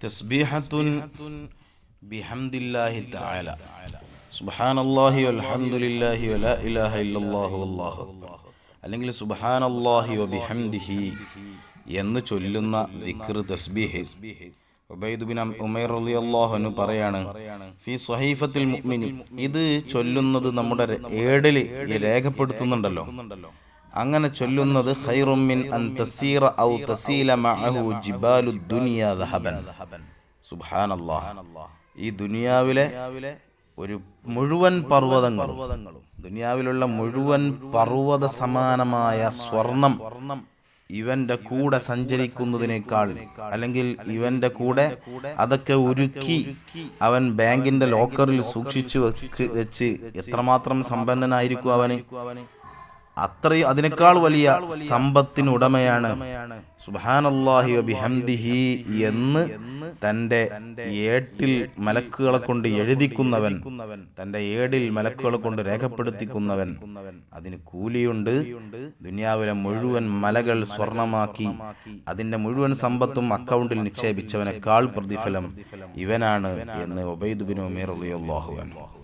തസ്ബീഹത്തുൻ ബിഹംദില്ലാഹി തആല സുബ്ഹാനല്ലാഹി വൽഹംദുലില്ലാഹി വലാ ഇലാഹ ഇല്ലല്ലാഹു വല്ലാഹു അല്ലെങ്കിൽ സുബ്ഹാനല്ലാഹി വബിഹംദിഹി എന്ന് ചൊല്ലുന്ന ദിക്ർ തസ്ബീഹ്. ഉബൈദ് ബിൻ ഉമൈർ റളിയല്ലാഹു അൻഹു പറയാണ് ഫി സ്വഹീഫത്തിൽ മുഅ്മിനി ഇത് ചൊല്ലുന്നത് നമ്മുടെ ഏടിൽ രേഖപ്പെടുത്തുന്നുണ്ടല്ലോ. അങ്ങനെ ചൊല്ലുന്നത് അൻ തസീറ ഔ തസീല മഅഹു ജിബാലു ദഹബൻ. സുബ്ഹാനല്ലാഹ്. ഈ ദുനിയാവിലെ ഒരു മുഴുവൻ പർവതങ്ങളും ദുനിയാവിലുള്ള മുഴുവൻ പർവത സമാനമായ സ്വർണം ഇവന്റെ കൂടെ സഞ്ചരിക്കുന്നതിനേക്കാൾ അല്ലെങ്കിൽ ഇവന്റെ കൂടെ അതൊക്കെ ഉരുക്കി അവൻ ബാങ്കിന്റെ ലോക്കറിൽ സൂക്ഷിച്ചു വെച്ച് എത്രമാത്രം സമ്പന്നനായിരിക്കും അവന്? അത്രയും അതിനേക്കാൾ വലിയ സമ്പത്തിനുടമയാണ്. സുബാനല്ലാഹി ബിഹംദിഹി എന്ന് തന്റെ ഏട്ടിൽ മലക്കുകളെ കൊണ്ട് എഴുതിക്കുന്നവൻ തന്റെ ഏടിൽ മലക്കുകളെ കൊണ്ട് രേഖപ്പെടുത്തിക്കുന്നവൻ. അതിന് കൂലിയുണ്ട്. ദുനിയാവിലെ മുഴുവൻ മലകൾ സ്വർണമാക്കി അതിന്റെ മുഴുവൻ സമ്പത്തും അക്കൗണ്ടിൽ നിക്ഷേപിച്ചവനേക്കാൾ പ്രതിഫലം ഇവനാണ് എന്ന് ഒബൈദുബിനോ മീറിയാഹു അള്ളാഹു